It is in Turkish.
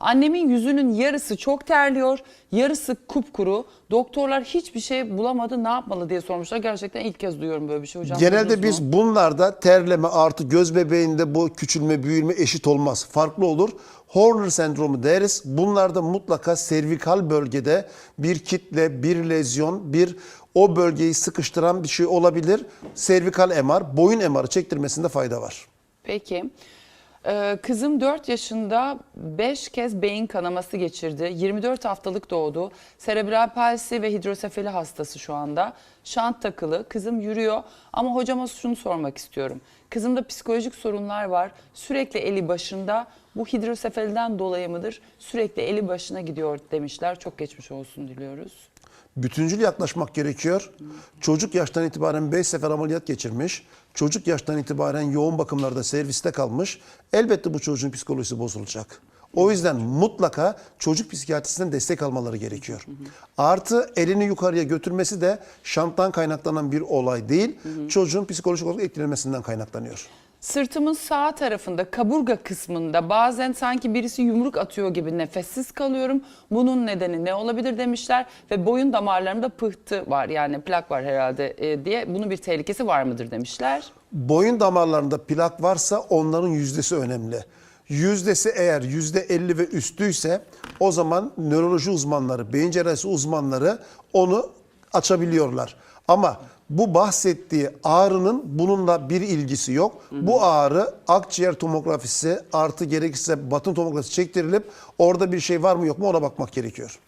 Annemin yüzünün yarısı çok terliyor, yarısı kupkuru. Doktorlar hiçbir şey bulamadı ne yapmalı diye sormuşlar. Gerçekten ilk kez duyuyorum böyle bir şey hocam. Genelde biz mu? bunlarda terleme artı göz bebeğinde bu küçülme, büyüme eşit olmaz. Farklı olur. Horner sendromu deriz. Bunlarda mutlaka servikal bölgede bir kitle, bir lezyon, bir o bölgeyi sıkıştıran bir şey olabilir. Servikal MR, boyun MR'ı çektirmesinde fayda var. Peki. Ee, kızım 4 yaşında 5 kez beyin kanaması geçirdi. 24 haftalık doğdu. Serebral palsi ve hidrosefali hastası şu anda. Şant takılı. Kızım yürüyor ama hocama şunu sormak istiyorum. Kızımda psikolojik sorunlar var. Sürekli eli başında. Bu hidrosefaliden dolayı mıdır? Sürekli eli başına gidiyor demişler. Çok geçmiş olsun diliyoruz. Bütüncül yaklaşmak gerekiyor. Çocuk yaştan itibaren 5 sefer ameliyat geçirmiş. Çocuk yaştan itibaren yoğun bakımlarda serviste kalmış. Elbette bu çocuğun psikolojisi bozulacak. O yüzden mutlaka çocuk psikiyatrisinden destek almaları gerekiyor. Artı elini yukarıya götürmesi de şanttan kaynaklanan bir olay değil. Çocuğun psikolojik olarak etkilenmesinden kaynaklanıyor. Sırtımın sağ tarafında kaburga kısmında bazen sanki birisi yumruk atıyor gibi nefessiz kalıyorum. Bunun nedeni ne olabilir demişler ve boyun damarlarımda pıhtı var yani plak var herhalde e, diye bunun bir tehlikesi var mıdır demişler. Boyun damarlarında plak varsa onların yüzdesi önemli. Yüzdesi eğer yüzde 50 ve üstüyse o zaman nöroloji uzmanları, beyin cerrahisi uzmanları onu açabiliyorlar. Ama bu bahsettiği ağrının bununla bir ilgisi yok. Bu ağrı akciğer tomografisi artı gerekirse batın tomografisi çektirilip orada bir şey var mı yok mu ona bakmak gerekiyor.